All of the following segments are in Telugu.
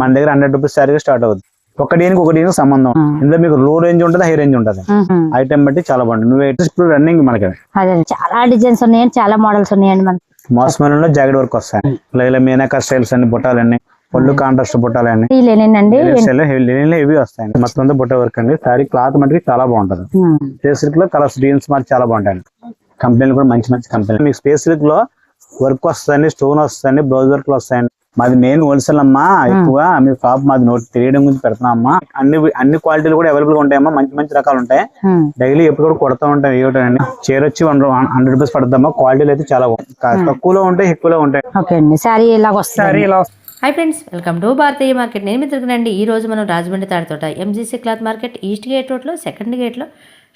మన దగ్గర హండ్రెడ్ రూపీస్ శారీ స్టార్ట్ అవుతుంది ఒక డీనికి ఒక డీనికి సంబంధం. ఇందులో మీకు లో రేంజ్ ఉంటుంది హై రేంజ్ ఉంటుంది. ఐటమ్ బట్టి చాలా బాగుంటుంది. నువ్వు ఇప్పుడు రన్నింగ్ మనకి. చాలా డిజైన్స్ ఉన్నాయండి చాలా మోడల్స్ ఉన్నాయండి మనకి. మాస్మెల్లో జాకెట్ వర్క్ వస్తాయి. ఇలా మీనాకా స్టైల్స్ అన్ని బుట్టాలన్నీ పళ్ళు కాంట్రాస్ట్ బుట్టాలన్నీ. లేనండి ఇవి వస్తాయి మొత్తం అంతా బుట్ట వర్క్ అండి. సారీ క్లాత్ మటుకి చాలా బాగుంటుంది. సిల్క్లో కలర్స్ డీన్స్ మరి చాలా బాగుంటాయి కంపెనీలు కూడా మంచి మంచి కంపెనీ మీకు స్పేస్ సిల్క్లో వర్క్ వస్తుంది స్టోన్ వస్తుంది బ్లౌజ్ వర్క్ వస్తాయండి. మాది మెయిన్ హోల్సేల్ అమ్మా ఎక్కువ. మీ షాప్ మాది నోట్ తెలియడం గురించి పెడుతున్నాం అమ్మా. అన్ని అన్ని క్వాలిటీలు కూడా అవైలబుల్గా ఉంటాయమ్మా మంచి మంచి రకాలు ఉంటాయి. డైలీ ఎప్పుడు కూడా కొడతా ఉంటాం ఏమిటండి చీర వచ్చి వన్ హండ్రెడ్ రూపీస్ పడుతుందమ్మా. క్వాలిటీలు అయితే చాలా తక్కువలో ఉంటాయి ఎక్కువలో ఉంటాయి. ఓకే అండి. వస్తుంది. ఇలా hi friends welcome to Bharatiya market నేను మిత్రుకునండి ఈ రోజు మనం Rajahmundry Tadithota MGC cloth market east gate రోడ్లో సెకండ్ గేట్లో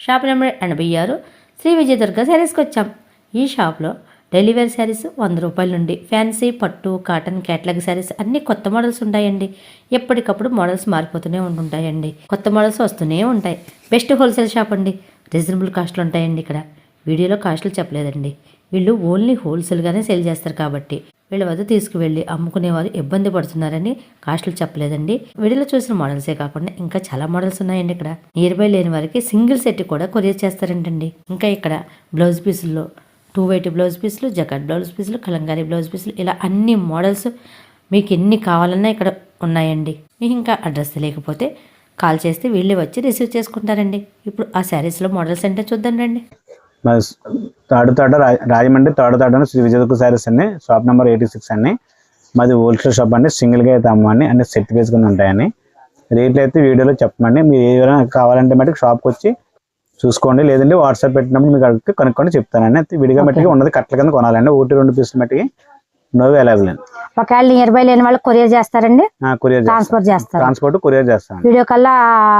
షాప్ నెంబర్ ఎనభై ఆరు శ్రీ విజయదుర్గ శారీస్కి వచ్చాం. ఈ షాప్లో డెలివరీ శారీస్ వంద రూపాయల నుండి. ఫ్యాన్సీ పట్టు కాటన్ క్యాట్లాగ్ శారీస్ అన్ని కొత్త మోడల్స్ ఉంటాయండి. ఎప్పటికప్పుడు మోడల్స్ మారిపోతూనే ఉంటుంటాయండి. కొత్త మోడల్స్ వస్తూనే ఉంటాయి. బెస్ట్ హోల్సేల్ షాప్ అండి. రీజనబుల్ కాస్ట్లు ఉంటాయండి ఇక్కడ. వీడియోలో కాస్ట్లు చెప్పలేదండి. వీళ్ళు ఓన్లీ హోల్సేల్గానే సేల్ చేస్తారు కాబట్టి. వీళ్ళ వద్ద తీసుకువెళ్ళి అమ్ముకునేవారు ఇబ్బంది పడుతున్నారని కాస్ట్లు చెప్పలేదండి. వీడియోలో చూసిన మోడల్సే కాకుండా ఇంకా చాలా మోడల్స్ ఉన్నాయండి ఇక్కడ. నియర్ బై లేని వారికి సింగిల్ సెట్ కూడా కొరియర్ చేస్తారంటండి. ఇంకా ఇక్కడ బ్లౌజ్ పీసుల్లో టూ వైట్ బ్లౌజ్ పీసులు జకాట్ బ్లౌజ్ పీసులు కలంకారీ బ్లౌజ్ పీసులు ఇలా అన్ని మోడల్స్ మీకు ఎన్ని కావాలన్నా ఇక్కడ ఉన్నాయండి. మీకు ఇంకా అడ్రస్ తెలియకపోతే కాల్ చేస్తే వీళ్ళే వచ్చి రిసీవ్ చేసుకుంటారండి. ఇప్పుడు ఆ శారీస్లో మోడల్స్ అంటే చూద్దాం రండి. తాడు తాడు రాజమండ్రి తాడు తాడని శ్రీ విజయదుర్గ శారీస్ అండి. షాప్ నెంబర్ ఎయిటీ సిక్స్ అండి. మాది హోల్సేల్ షాప్ అండి. సింగిల్గా అయితే అమ్మని అన్ని సెట్ వేసుకుని ఉంటాయని రేట్లు అయితే వీడియోలో చెప్పమండి. మీరు ఏదైనా కావాలంటే మటుకు షాప్కి వచ్చి చూసుకోండి. లేదంటే వాట్సాప్ పెట్టినప్పుడు మీకు అడిగితే కనుక్కొని చెప్తానండి విడిగా మట్టికి ఉన్నది కట్టల కింద కొనాలండి. ఒకటి రెండు పీసులు మట్టికి. నో అవైలబుల్ అండి. ఒకవేళ నియర్ బై లేని వాళ్ళు కొరియర్ చేస్తారండి? కొరియర్ ట్రాన్స్ఫర్ చేస్తారు? ట్రాన్స్పోర్ట్ కొరియర్ చేస్తాను వీడియో కల్లా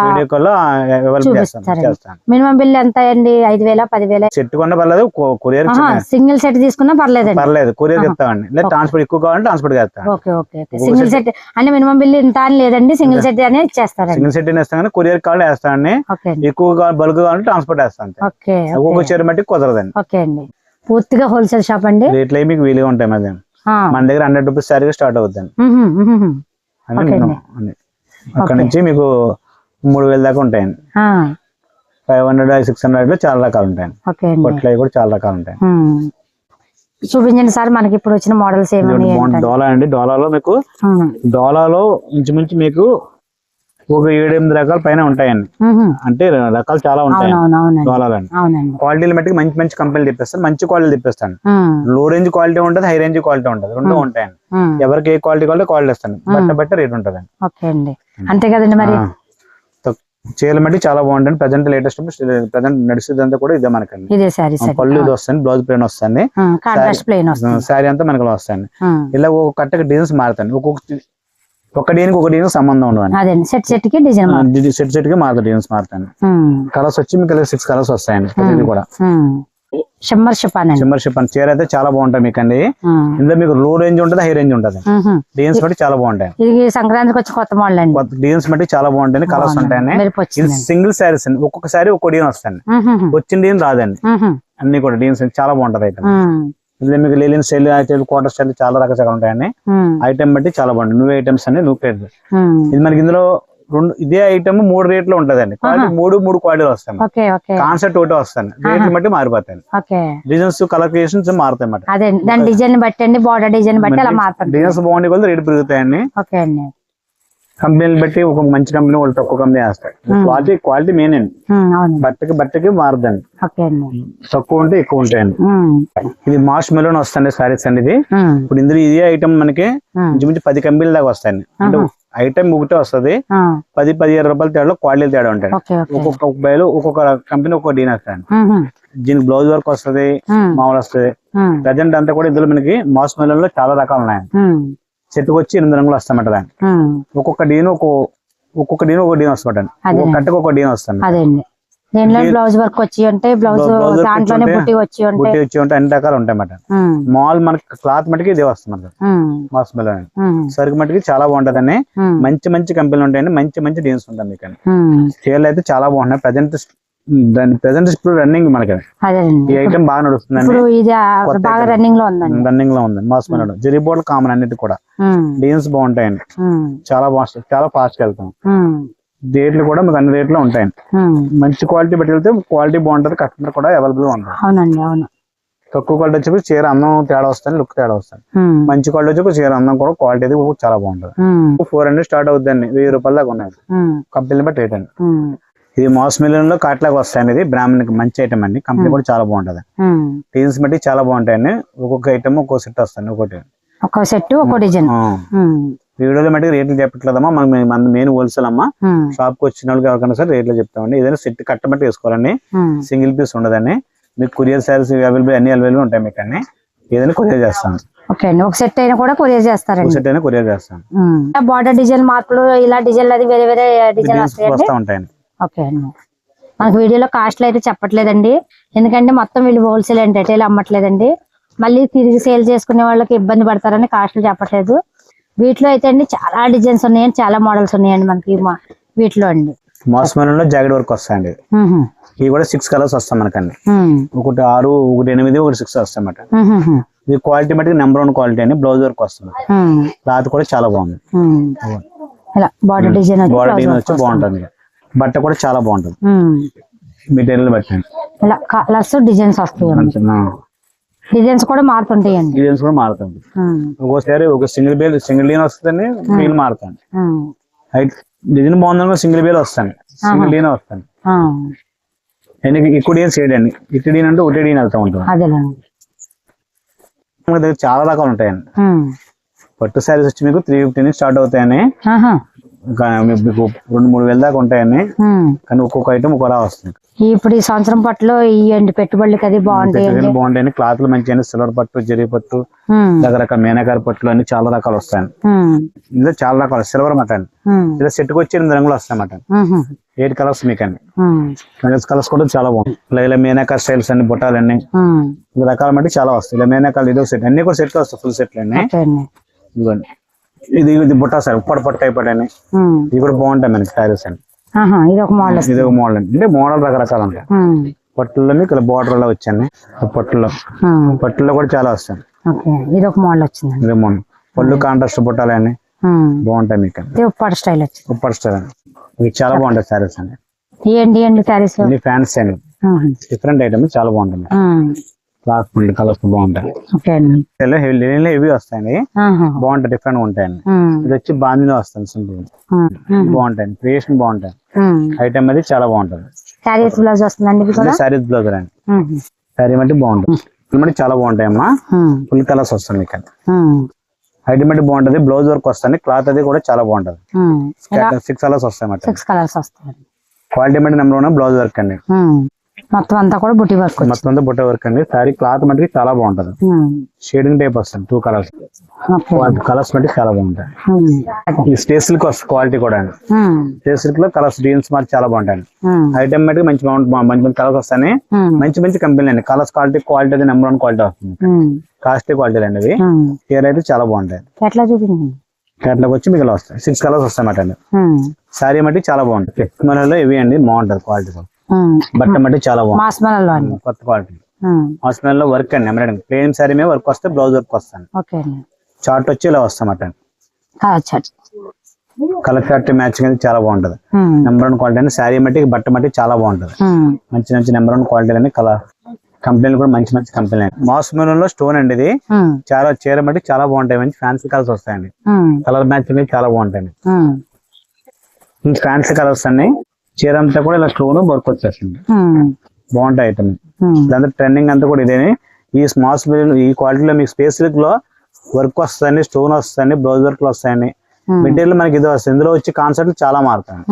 వీడియో కాల్ అవైలబుల్ చేస్తాను చూపిస్తారండి. చేస్తాను మినిమం బిల్ ఎంత అండి ఐదు వేల పదివేల? సెట్ కొన్న పర్లేదు కొరియర్ సింగిల్ సెట్ తీసుకున్నా పర్లేదండి. పర్లేదు కొరియర్ చెప్తామండి. లేదా ట్రాన్స్పోర్ట్ ఎక్కువ కావాలంటే ట్రాన్స్పోర్ట్ చేస్తాను ఓకే ఓకే సింగిల్ సెట్ అంటే మినిమం బిల్ ఇంత అని లేదండి సింగిల్ సెట్ అనేది ఇచ్చేస్తారండి. సింగిల్ సెట్ వేస్తాం కానీ కొరియర్ కావాలి వేస్తానండి ఎక్కువ బల్క్ కావాలంటే ట్రాన్స్పోర్ట్ వేస్తాను. ఓకే ఒక్కొక్క చీర మట్టి కుదరదండి. ఓకే అండి. పూర్తిగా హోల్సేల్ షాప్ అండి? రేట్లు మీకు వీలుగా ఉంటాయి ఆ. మన దగ్గర హండ్రెడ్ రూపీస్ శారీ స్టార్ట్. అని. అక్కడ నుంచి మీకు మూడు వేల దాకా ఉంటాయండి ఫైవ్ హండ్రెడ్ సిక్స్ హండ్రెడ్లో చాలా రకాలు అండి కొట్లు కూడా చాలా రకాలు ఉంటాయి. చూపించండి సార్ మనకి ఇప్పుడు వచ్చిన మోడల్స్ ఏమని. డోలా అండి డోలాలో మీకు. డోలాలో ఇంచుమించు మీకు ఒక ఏడు ఎనిమిది రకాల పైన ఉంటాయండి. అంటే రకాలు చాలా ఉంటాయి అవునండి. క్వాలిటీలు మట్టుకు మంచి మంచి కంపెనీలు తెప్పిస్తాను. మంచి క్వాలిటీ తెప్పిస్తాను. లో రేంజ్ క్వాలిటీ ఉంటుంది హై రేంజ్ క్వాలిటీ ఉంటుంది. రెండు ఉంటాయండి. ఎవరికి ఏ క్వాలిటీ కావాలో క్వాలిటీ ఇస్తాను బట్ట బట్ట రేట్ ఉంటుంది అండి. అంతే కదండి మరి? చీరల మట్టి చాలా బాగుంటుంది ప్రజెంట్ లేటెస్ట్ ప్రజెంట్ నడిచేదంతా కూడా ఇదే మనకండి. పళ్ళు ఇది వస్తుంది బ్లౌజ్ ప్లేన్ వస్తుంది. శారీ అంతా మనకి వస్తుంది మ్మ్. ఇలా ఒక కట్టకి డిజైన్స్ మారుతాయి ఒక్కొక్క ఒక డీనికి ఒక డీనికి సంబంధం అదండి. సెట్ సెట్కి డిజైన్ సెట్ సెట్కి మారుతాయి డిజైన్స్ మారుతాయి కలర్స్ వచ్చి మీకు సిక్స్ కలర్స్ వస్తాయండి. ప్రతిదీ కూడా. షమ్మర్ చీర అయితే చాలా బాగుంటాయి మీకు అండి. ఇందులో మీకు లో రేంజ్ ఉంటుంది హై రేంజ్ ఉంటుంది. డిజైన్స్ బట్టి చాలా బాగుంటాయి. ఇది సంక్రాంతికి వచ్చి కొత్త మోడల్ అండి. డిజైన్స్ బట్టి చాలా బాగుంటాయి కలర్స్ ఉంటాయండి. వచ్చింది సింగిల్ శారీస్ అండి. ఒక్కొక్క శారీ ఒక్కో డిజైన్ వస్తాయండి. వచ్చిన డిజైన్ రాదండి. అన్ని కూడా డిజైన్స్ చాలా బాగుంటది ఐటమ్ ఇందులో మీకు లేలిన్ స్టైల్ అయితే కోటర్ స్టైల్ చాలా రకాల ఉంటాయండి. ఐటమ్ బట్టి చాలా బాగుంటుంది. నువ్వు ఐటమ్స్ అన్ని నువ్వు ఇది మనకి ఇందులో రెండు ఇదే ఐటమ్ మూడు రేట్లు ఉంటదండి. క్వాలిటీ మూడు మూడు క్వాలిటీలు వస్తాయి కాన్సెప్ట్ ఒకటి వస్తాయి రేట్లు బట్టి మారిపోతాయి. డిజైన్స్ కలర్ క్రియేషన్స్ మారుతాయి అన్నమాట. డిజైన్ బట్టి బార్డర్ డిజైన్ బట్టి డిజైన్స్ బాగుండే కొద్ది రేటు పెరుగుతాయండి. ఓకే అండి. కంపెనీలు బట్టి ఒక మంచి కంపెనీ వాళ్ళు తక్కువ కంపెనీ వేస్తాయి క్వాలిటీ క్వాలిటీ మెయిన్ అండి. బట్టకి బట్టకి మారుదండి. తక్కువ ఉంటే ఎక్కువ ఉంటాయండి. ఇది మాస్ మెలోన్ వస్తుంది సారీస్ అండి ఇది. ఇప్పుడు ఇందులో ఇదే ఐటమ్ మనకి ఇంచుమించు పది కంపెనీల దాకా వస్తాయండి. అంటే ఐటమ్ ఒకటే వస్తది. పది పదిహేను రూపాయల తేడా క్వాలిటీ తేడా ఉంటాయి ఒక్కొక్క బయలు ఒక్కొక్క కంపెనీ ఒక్కొక్క డీన్ వస్తాయండి దీనికి బ్లౌజ్ వర్క్ వస్తది మామూలు వస్తుంది. ప్రజెంట్ అంతా కూడా ఇందులో మనకి మాస్ మెలోన్లో చాలా రకాలు ఉన్నాయి ఉమ్, చెట్టుకు వచ్చి ఎనిమిది రంగులు వస్తాయన్నమాట దాన్ని ఒక్కొక్క డీన్ ఒక్కో ఒక్కొక్క డీన్ ఒక్కొక్క డీన్ వస్తామండి అదే. ఒక్కొక్క కట్టకు ఒక డీన్ వస్తుంది అదే అండి దీనిలో బ్లౌజ్ వర్క్ వచ్చి ఉంటే బ్లౌజ్ బ్లౌజ్ వర్క్ దాంట్లోనే వచ్చి బుట్టి వచ్చి ఉంటే. బుట్టి వచ్చి ఉంటే అన్ని రకాలు ఉంటాయి అన్నమాట మాల్ మనకి క్లాత్ మటుకి ఇదే వస్తుంది మాస్ ఉమ్, సరుకు మటుకి చాలా బాగుంటదండి. ఉమ్, మంచి మంచి కంపెనీలు ఉంటాయండి. మంచి మంచి డీన్స్ ఉంటాయి మీకు చీరలు అయితే చాలా బాగున్నాయి. ప్రజెంట్ దాని ప్రెసెంట్ ఇప్పుడు రన్నింగ్ మనకి. ఈ ఐటమ్ బాగా నడుస్తుందండి. item. రన్నింగ్లో ఉందండి. రన్నింగ్లో ఉంది. మాస్ మనడు జెరీ బోర్డు కామన్ అన్నిటి కూడా. డీన్స్ బాగుంటాయండి. ఉమ్, చాలా బాగా చాలా ఫాస్ట్ వెళ్తాం. ఉమ్, రేట్లు కూడా మీకు అన్ని రేట్లో ఉంటాయండి. మంచి క్వాలిటీ పెట్టి వెళ్తే క్వాలిటీ బాగుంటుంది. కస్టమర్ కూడా అవైలబుల్ ఉంటుంది. అవునండి అవును. తక్కువ క్వాలిటీ వచ్చి చీర అందం తేడా వస్తుంది లుక్ తేడా వస్తుంది. మంచి క్వాలిటీ వచ్చి చీర అందం కూడా క్వాలిటీ చాలా బాగుంటుంది. ఫోర్ హండ్రెడ్ స్టార్ట్ అవుతుందండి వెయ్యి రూపాయల దాకా ఉన్నాయి. కంపెనీ బట్టి రేట్ అండి. ఇది మాస్ మిలియన్లో కాట్లాగా వస్తాయండి. ఇది బ్రాహ్మణ్కి మంచి ఐటమ్ అండి. కంపెనీ కూడా చాలా బాగుంటుంది. టీన్స్ బట్టి చాలా బాగుంటాయండి. ఒక్కొక్క ఐటమ్ ఒక్కో సెట్ వస్తుంది. ఒకటి. ఒక్కో సెట్ ఒక్కో డిజైన్. ఉమ్, వీడియోలో మట్టి రేట్లు చెప్పట్లేదమ్మా. మనం మన మెయిన్ హోల్సేల్ అమ్మా. షాప్కి వచ్చిన వాళ్ళకి ఎవరికైనా సరే రేట్లు చెప్తామండి. ఏదైనా సెట్ కట్టబట్టి వేసుకోవాలండి. సింగిల్ పీస్ ఉండదండి. మీకు కొరియర్ సర్వీస్ అవైలబుల్ అన్ని అవైలబుల్ ఉంటాయి మీకు అన్ని ఏదైనా కొరియర్ చేస్తాను ఓకే అండి. ఒక సెట్ అయినా కూడా కొరియర్ చేస్తారండి. సెట్ అయినా కొరియర్ చేస్తాను బార్డర్ డిజైన్ మార్పులు ఇలా డిజైన్లు అది వేరే వేరే డిజైన్ Deals వస్తాయండి. వస్తూ ఉంటాయండి. ఓకే అండి. మనకు వీడియోలో కాస్ట్లు అయితే చెప్పట్లేదండి. ఎందుకంటే మొత్తం వీళ్ళు హోల్సేల్ అండ్ రిటైల్ అమ్మట్లేదండి. మళ్ళీ తిరిగి సేల్ చేసుకునే వాళ్ళకి ఇబ్బంది పడతారని కాస్ట్లు చెప్పట్లేదు. వీటిలో అయితే అండి చాలా డిజైన్స్ ఉన్నాయండి చాలా మోడల్స్ ఉన్నాయండి మనకి వీటిలో అండి. మాస్లో జాకెట్ వర్క్ వస్తాయండి. ఇవి కూడా సిక్స్ కలర్స్ వస్తాయి మనకండి. ఒకటి ఆరు ఒకటి ఎనిమిది ఒకటి సిక్స్ వస్తాయి అన్నమాట. ఉహు, ఉహు, ఇది క్వాలిటీ బట్టి నెంబర్ వన్ క్వాలిటీ అండి. బ్లౌజ్ వర్క్ వస్తుంది. క్లాత్ కూడా చాలా బాగుంది. ఇలా బార్డర్ డిజైన్ బాడీ blouse వచ్చి బాగుంటుంది. బట్ట కూడా చాలా బాగుంటుంది. మెటీరియల్ బట్టి. ఇలా కలర్స్ డిజైన్స్ డిజైన్స్ కూడా మారుతుంటాయండి డిజైన్స్ కూడా మారుతుంది ఒక్కోసారి ఒక సింగిల్ బేల్ సింగిల్ డీన్ వస్తుంది బీల్ మారుతుంది అయితే డిజైన్ బాగుందనుకో సింగిల్ బేల్ వస్తాను. సింగిల్ డీన్ వస్తాను. ఎక్కువ డీన్ చేయడండి ఇటు డీన్ అంటే ఒకటే డీన్ వెళ్తూ ఉంటుంది. మన దగ్గర చాలా రకాలు ఉంటాయండి. పట్టు శారీస్ వచ్చి మీకు త్రీ ఫిఫ్టీ నుంచి స్టార్ట్ అవుతాయని మీకు రెండు మూడు వేల దాకా ఉంటాయని. కానీ ఒక్కొక్క ఐటమ్ ఒక్కోలా వస్తుంది. ఇప్పుడు ఈ సంవత్సరం పట్టులో ఇవ్వండి పెట్టుబడులకి అది బాగుంటాయండి పెట్టుబడి బాగుంటాయని క్లాత్లు మంచిగా సిల్వర్ పట్టు జరీ పట్టు రకరకాల మేనకార పట్టులు అన్ని చాలా రకాలు వస్తాయండి ఉమ్, ఇందులో చాలా రకాలు సిల్వర్ మటన్. ఇలా సెట్కి వచ్చి ఎనిమిది రంగులు వస్తాయి మటన్. ఎయిట్ కలర్స్ మీకు అండి కలర్స్ కలర్స్ కూడా చాలా బాగుంది ఇలా మేనకార్ స్టైల్స్ అన్ని బుట్టాలన్నీ. ఉమ్. ఇలా రకాల మట్టి చాలా వస్తాయి. ఇలా మేనకాలు ఇదో సెట్ అన్ని కూడా సెట్ వస్తాయి ఫుల్ సెట్లు అన్ని ఇదిగోండి. ఇది ఇది బుట్ట సార్ ఉప్పటి పట్టు అయిపోయాయి ఉమ్, ఇది కూడా బాగుంటాయి మనకి శారీస్ అండి ఇది ఒక మోడల్ ఇది ఒక మోడల్ అండి అంటే మోడల్ రకరకాలు పట్టుల్లో మీకు ఇలా border లో వచ్చాయి పట్టులో పట్టులో కూడా చాలా వస్తాయి. ఇది ఒక మోడల్ వచ్చిందండి. ఇది మోడల్ పళ్ళు కాంట్రాస్ట్ బుట్టాలని ఉమ్, బాగుంటాయి మీకు అండి ఉప్పాడు స్టైల్ వచ్చింది. ఉప్పటి స్టైల్ అండి ఇవి చాలా బాగుంటాయి శారీస్ అండి ఇవ్వండి ఇవ్వండి శారీస్? ఫ్యాన్సీ అండి. డిఫరెంట్ ఐటమ్ చాలా బాగుంటుంది. క్లాస్ కలర్స్ బాగుంటాయి. ఇలా హెవీ వస్తాయండి. బాగుంటాయి డిఫరెంట్గా ఉంటాయండి. ఇది వచ్చి బాందిలో వస్తుంది సింపుల్ బాగుంటాయి క్రియేషన్ బాగుంటాయి. ఐటమ్ అది చాలా బాగుంటుంది. శారీస్ బ్లౌజ్ వస్తుందండి బ్లౌజ్ అండి. శారీ మట్టి బాగుంటుంది. మట్టి చాలా బాగుంటాయి అమ్మా ఫుల్ కలర్స్ వస్తుంది మీకు ఉమ్, ఐటమ్ మట్టి బాగుంటుంది బ్లౌజ్ వర్క్ వస్తుంది క్లాత్ అది కూడా చాలా బాగుంటుంది. సిక్స్ కలర్స్ వస్తాయి సిక్స్ కలర్స్ క్వాలిటీ మట్టి నెంబర్ వన్ బ్లౌజ్ వర్క్ అండి. మొత్తం అంతా కూడా బుట్టి వర్క్ మొత్తం అంతా బుట్ట వర్క్ అండి. శారీ క్లాత్ మట్టికి చాలా బాగుంటుంది. షేడింగ్ టైప్ వస్తుంది టూ కలర్స్ కలర్స్ మట్టి చాలా బాగుంటాయి. ఈ స్టే సిల్క్ క్వాలిటీ కూడా అండి. స్టే సిల్క్లో కలర్స్ డీన్స్ మరి చాలా బాగుంటాయి ఐటమ్ మట్టి మంచి బాగుంటుంది మంచి మంచి కలర్స్ వస్తాయి మంచి మంచి కంపెనీ అండి కలర్స్ క్వాలిటీ క్వాలిటీ అది నెంబర్ వన్ క్వాలిటీ వస్తుంది. ఉమ్, కాస్ట్లీ క్వాలిటీ అండి ఇవి. చీర అయితే చాలా బాగుంటాయి. ఎట్లా చూపించండి? కేటలాగ్ వచ్చి మీకు ఇలా వస్తాయి. సిక్స్ కలర్స్ వస్తాయి అన్నమాట అండి శారీ మట్టి చాలా బాగుంటుంది మనలో ఇవి అండి. బాగుంటుంది క్వాలిటీ. బట్ట మట్టి చాలా కొత్త క్వాలిటీ. హాస్పిటల్లో వర్క్ అండి ఎంబ్రాయిడింగ్ ప్లేన్ శారీ మీద వర్క్ వస్తే బ్లౌజ్ వర్క్ వస్తాను. చార్ట్ వచ్చి ఇలా వస్తామట అచ్చా. Colour chart. మ్యాచింగ్ అనేది చాలా బాగుంటుంది. నెంబర్ వన్ క్వాలిటీ అని శారీ మట్టి బట్ట మట్టి చాలా బాగుంటుంది. మంచి మంచి నెంబర్ వన్ క్వాలిటీ అని కలర్. కంపెనీలు కూడా మంచి మంచి కంపెనీ మాస్లో స్టోన్ అండి ఇది. చాలా చీర మట్టి చాలా బాగుంటాయి. మంచి ఫ్యాన్సీ కలర్స్ వస్తాయండి. కలర్ మ్యాచింగ్ చాలా బాగుంటాయండి. ఉమ్, ఫ్యాన్సీ కలర్స్ అన్ని. చీర అంతా కూడా ఇలా స్టోన్ వర్క్ వచ్చేస్తుంది. బాగుంటాయి ఐటమ్. దాంతో ట్రెండింగ్ అంతా కూడా ఇదేని. ఈ స్మాల్స్ ఈ క్వాలిటీలో మీకు స్పేస్లో వర్క్ వస్తాయండి స్టోన్ వస్తాయండి బ్లౌజ్ వర్క్ వస్తాయండి. ఉమ్, మెటీరియల్ మనకి ఇది వస్తుంది. ఇందులో వచ్చి కాన్సెప్ట్ చాలా మారుతాయి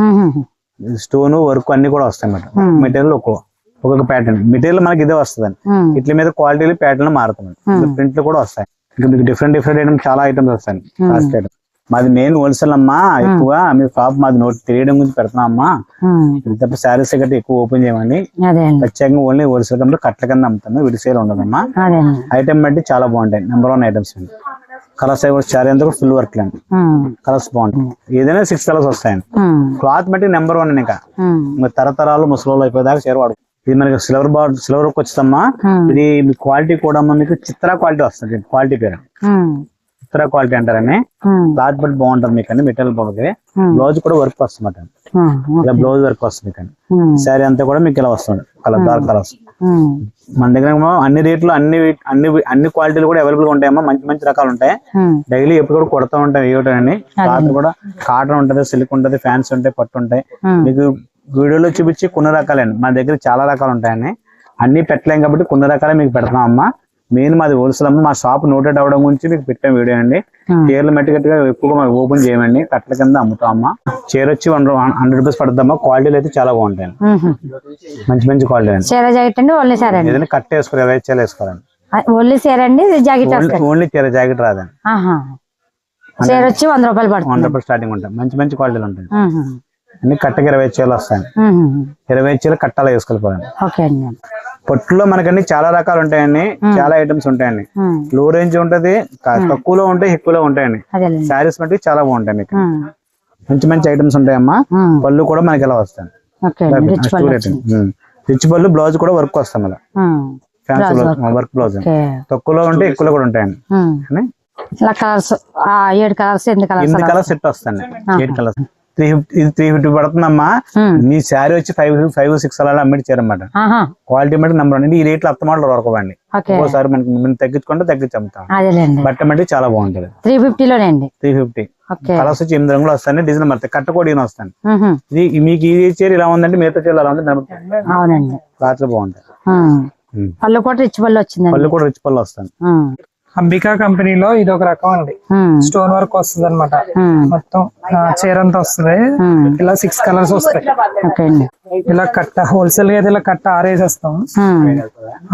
స్టోన్ వర్క్ అన్ని కూడా వస్తాయి అన్నమాట. మెటీరియల్ ఒక్కో ఒక్కొక్క ప్యాటర్న్ మెటీరియల్ మనకి ఇదే వస్తుంది ఇట్ల మీద క్వాలిటీలు ప్యాటర్న్ మారుతాయి ప్రింట్లు కూడా వస్తాయి. ఇంకా మీకు డిఫరెంట్ డిఫరెంట్ ఐటమ్ చాలా ఐటమ్స్ వస్తాయి కాస్ట్ ఐటమ్ మాది మెయిన్ హోల్సేల్ అమ్మా ఎక్కువ. మీ షాప్ మాది నోట్ తెలియడం గురించి పెడుతున్నాం అమ్మా. తప్ప శారీస్ గట్టి ఎక్కువ ఓపెన్ చేయమని ప్రత్యేకంగా ఓన్లీ హోల్సేల్ కంటే కట్ల కింద అమ్ముతాము. విడి సేల్ ఉండదమ్మా. ఐటమ్ బట్టి చాలా బాగుంటాయి. నెంబర్ వన్ ఐటమ్స్ అండి. కలర్స్ కూడా శారీ అంతా కూడా ఫుల్ వర్క్ అండి కలర్స్ బాగుంటాయి. ఏదైనా సిక్స్ కలర్స్ వస్తాయండి. క్లాత్ బట్టి నెంబర్ వన్ ఇంకా. తరతరాలు ముసలి అయిపోయేదాకా చీర వాడు ఇది మనకి సిల్వర్ బార్ సిల్వర్ వచ్చిందమ్మా. ఇది క్వాలిటీ కూడా మీకు చిత్ర క్వాలిటీ వస్తుంది. క్వాలిటీ పేరు. చిత్ర క్వాలిటీ అంటారని. క్లాత్ బట్టి బాగుంటుంది మీకు అండి మెటీరియల్ బాగుంటుంది బ్లౌజ్ కూడా వర్క్ వస్తుంది ఇలా బ్లౌజ్ వర్క్ వస్తుంది మీకు అండి శారీ అంతా కూడా మీకు ఇలా వస్తుంది. కలర్ డార్క్ కలర్స్ మన దగ్గర అన్ని రేట్లు అన్ని అన్ని అన్ని క్వాలిటీలు కూడా అవైలబుల్గా ఉంటాయమ్మా. మంచి మంచి రకాలు ఉంటాయి. డైలీ ఎప్పుడు కూడా కొడతా ఉంటాయి వేయటండి క్లాత్ కూడా కాటన్ ఉంటది సిల్క్ ఉంటది ఫ్యాన్స్ ఉంటాయి పట్టు ఉంటాయి. మీకు వీడియోలో చూపించి కొన్ని రకాలండి. మన దగ్గర చాలా రకాలు ఉంటాయండి. అన్ని పెట్టలేం కాబట్టి కొన్ని రకాలే మీకు పెడతాం అమ్మా. మెయిన్ మాది హోల్సేల్ అమ్మ మా షాప్ నోటెడ్ అవ్వడం గురించి మీకు పెట్టాం వీడియో అండి. చీరలు మట్టి గట్టిగా ఎక్కువగా మాకు ఓపెన్ చేయమండి. కట్టల కింద అమ్ముతాం అమ్మా. చీర వచ్చి వన్ హండ్రెడ్ రూపీస్ పడుతుందమ్మా క్వాలిటీలు అయితే చాలా బాగుంటాయి. మంచి మంచి క్వాలిటీ అండి. చీర జాకెట్ అండి ఓన్లీ సార్ అండి. ఏదైనా కట్ వేసుకోవాలి ఇరవై చీర వేసుకోవాలండి. ఓన్లీ చీర అండి జాకెట్ ఓన్లీ చీర జాకెట్ రాదండి. చీర వచ్చి వంద రూపాయలు పడుతుంది. రూపాయలు స్టార్టింగ్ ఉంటాయి. మంచి మంచి క్వాలిటీలు ఉంటాయి. అన్ని కట్టకి ఇరవై చీరలు వస్తాయి. ఇరవై చీరలు కట్టాలి వేసుకోవాలి ఓకే అండి. పొట్టులో మనకన్ని చాలా రకాలు ఉంటాయండి చాలా ఐటమ్స్ ఉంటాయండి. లో రేంజ్ ఉంటది తక్కువలో ఉంటాయి ఎక్కువలో ఉంటాయండి. శారీస్ బట్టి చాలా బాగుంటాయి మీకు మంచి మంచి ఐటమ్స్ ఉంటాయమ్మా. పళ్ళు కూడా మనకి ఇలా వస్తాయి రిచ్ పళ్ళు బ్లౌజ్ కూడా వర్క్ వస్తాం అలా ఫ్యాన్సీ బ్లౌజ్ వర్క్. బ్లౌజ్. తక్కువలో ఉంటే ఎక్కువలో కూడా ఉంటాయండి. కలర్స్ ఏడు కలర్స్ ఎనిమిది కలర్స్ సెట్ వస్తాయండి. Eight colours. త్రీ ఫిఫ్టీ ఇది త్రీ ఫిఫ్టీ పడుతుందమ్మా. మీ శారీ వచ్చి ఫైవ్ ఫైవ్ సిక్స్ అలా అమ్మిడి చేరన్నమాట ఆహా, క్వాలిటీ బట్టి నెంబర్ అండి ఈ రేట్లు అత్త మాటలు వరకవండి ఓకే. ఒక్కోసారి మనకి మేము తగ్గించుకుంటే తగ్గించి అమ్ముతాం బట్ట మట్టి చాలా బాగుంటది. త్రీ ఫిఫ్టీలోనే అండి. Three fifty. కలర్స్ వచ్చి ఎనిమిది రంగులు వస్తాయి డిజైన్ మడతాయి కట్టకోడి వస్తాయి ఉహు, ఇది మీకు ఈ చీర ఇలా ఉందంటే మిగతా చీర అలా ఉంది అవునండి. క్లాత్ బాగుంటాయి. పళ్ళు కూడా రిచ్ పళ్ళు వచ్చిందండి. పళ్ళు కూడా రిచ్ పళ్ళు వస్తాయి. ఉమ్, అంబికా కంపెనీలో ఇది ఒక రకం అండి. స్టోన్ వర్క్ వస్తుంది అనమాట మొత్తం ఆ, చీర అంతా వస్తుంది. ఇలా సిక్స్ కలర్స్ వస్తాయి. ఇలా కట్ట హోల్సేల్గా అయితే ఇలా కట్ట ఆరేసేస్తాం. ఉమ్,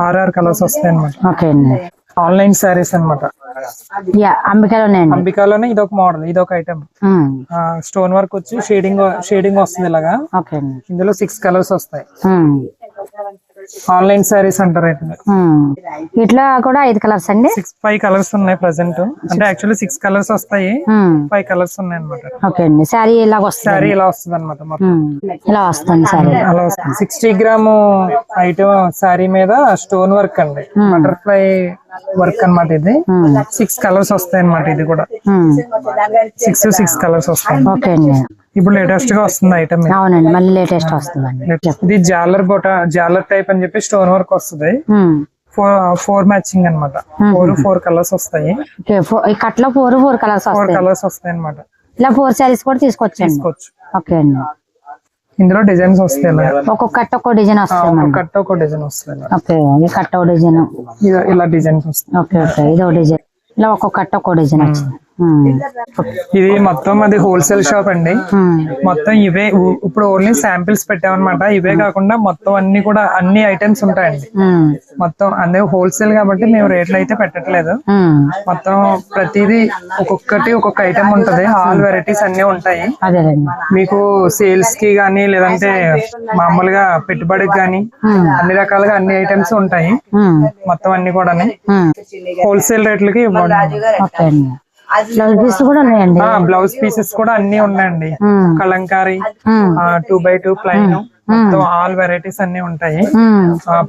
ఆరు ఆరు కలర్స్ వస్తాయి అనమాట ఆన్లైన్ శారీస్ అన్నమాట. యా అంబికలోనే అంబికాలోనే ఇది ఒక మోడల్ ఇది ఒక ఐటమ్ స్టోన్ వర్క్ వచ్చి షేడింగ్ షేడింగ్ వస్తుంది ఇలాగా. ఇందులో సిక్స్ కలర్స్ వస్తాయి. ఆన్లైన్ శారీస్ అంటారు. ఇట్లా కూడా ఐదు కలర్స్ అండి? సిక్స్ ఫైవ్ కలర్స్ ఉన్నాయి ప్రజెంట్ అంటే యాక్చువల్లీ సిక్స్ కలర్స్ వస్తాయి. ఫైవ్ కలర్స్ ఉన్నాయి అనమాట ఓకే అండి. శారీ ఇలాగ వస్తుంది. శారీ ఇలా వస్తుంది అనమాట ఇలా వస్తుంది శారీ. అలా వస్తుంది. సిక్స్టీ గ్రామ్ ఐటమ్ శారీ మీద స్టోన్ వర్క్ అండి. బటర్ఫ్లై వర్క్ అన్నమాట ఇది. సిక్స్ కలర్స్ వస్తాయి అన్నమాట ఇది కూడా. సిక్స్ సిక్స్ కలర్స్ వస్తాయి. ఓకే అండి. ఇప్పుడు లేటెస్ట్గా వస్తుంది ఐటమ్ అవునండి మళ్ళీ లేటెస్ట్ వస్తుందండి. ఇది జాలర్ బొట జాలర్ టైప్ అని చెప్పి స్టోన్ వర్క్ వస్తుంది. ఫోర్ మ్యాచింగ్ అన్నమాట. ఫోర్ ఫోర్ కలర్స్ వస్తాయి. కట్లో four four colours four colours వస్తాయి. అన్నమాట. ఇలా ఫోర్ శారీస్ కూడా తీసుకొచ్చండి తీసుకోవచ్చు. ఓకే అండి. ఇందులో డిజైన్స్ వస్తాయి. ఒక్కొక్క కట్ట ఒక్కో డిజైన్ వస్తాయి కట్ట ఒక డిజైన్ వస్తుంది. ఓకే ఈ కట్ట ఒక డిజైన్ ఇలా- డిజైన్స్ వస్తాయి. ఓకే ఓకే ఇది ఒక డిజైన్ ఇలా ఒక్కొక్క ఒక్కో డిజైన్ వచ్చింది. ఇది మొత్తం అది హోల్సేల్ షాప్ అండి. మొత్తం ఇవే ఇప్పుడు ఓన్లీ శాంపిల్స్ పెట్టామన్నమాట. ఇవే కాకుండా మొత్తం అన్ని కూడా అన్ని ఐటమ్స్ ఉంటాయండి. మొత్తం అదే హోల్సేల్ కాబట్టి మేము రేట్లు అయితే పెట్టట్లేదు. మొత్తం ప్రతిదీ ఒక్కొక్కటి ఒక్కొక్క ఐటమ్ ఉంటది. ఆల్ వెరైటీస్ అన్ని ఉంటాయి. మీకు సేల్స్కి గానీ లేదంటే మామూలుగా పెట్టుబడికి గానీ అన్ని రకాలుగా అన్ని ఐటమ్స్ ఉంటాయి. మొత్తం అన్ని కూడా హోల్సేల్ రేట్లకి ఇవ్వండి. బ్లౌజ్ పీస్ కూడా ఉన్నాయండి. బ్లౌజ్ పీసెస్ కూడా అన్ని ఉన్నాయండి. Kalamkari two by two plain all varieties అన్ని ఉంటాయి.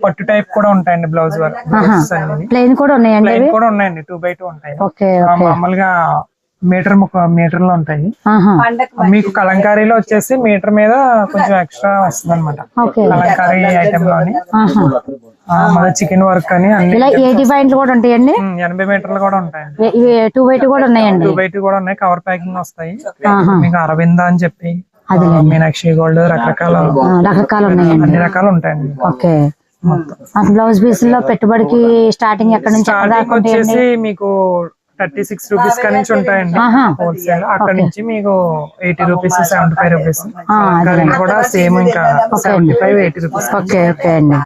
పట్టు టైప్ కూడా ఉంటాయండి బ్లౌజ్ వర్క్ ప్లెయిన్ కూడా ఉన్నాయండి కూడా ఉన్నాయండి టూ బై టూ ఉంటాయి. ఓకే ఆ, ఓకే. మామూలుగా మీటర్ మీటర్లో ఉంటాయి. మీకు కలంకారీలో వచ్చేసి మీటర్ మీద కొంచెం ఎక్స్ట్రా వస్తుంది అనమాట కలంకారీ ఐటమ్లోని మన చికెన్ వర్క్ అని అన్ని ఇలా ఎయిటీ పాయింట్లు కూడా ఉంటాయండి? ఎనభై మీటర్లు కూడా ఇవి టూ బై టూ కూడా ఉన్నాయండి? టూ బై టూ కూడా ఉన్నాయి. కవర్ ప్యాకింగ్ వస్తాయి. మీకు అరవింద అని చెప్పి మీనాక్షి గోల్డ్ రకరకాల రకరకాలు ఉన్నాయండి. అన్ని రకాలు ఉంటాయండి. ఓకే. బ్లౌజ్ పీస్లో పెట్టుబడికి స్టార్టింగ్ ఎక్కడ నుంచి వచ్చేసి మీకు థర్టీ సిక్స్ రూపీస్ కా నుంచి ఉంటాయండి. హోల్సేల్ అక్కడ నుంచి మీకు eighty rupees seventy five rupees. కూడా సేమ్ ఇంకా seventy five eighty rupees. Okay okay అండి.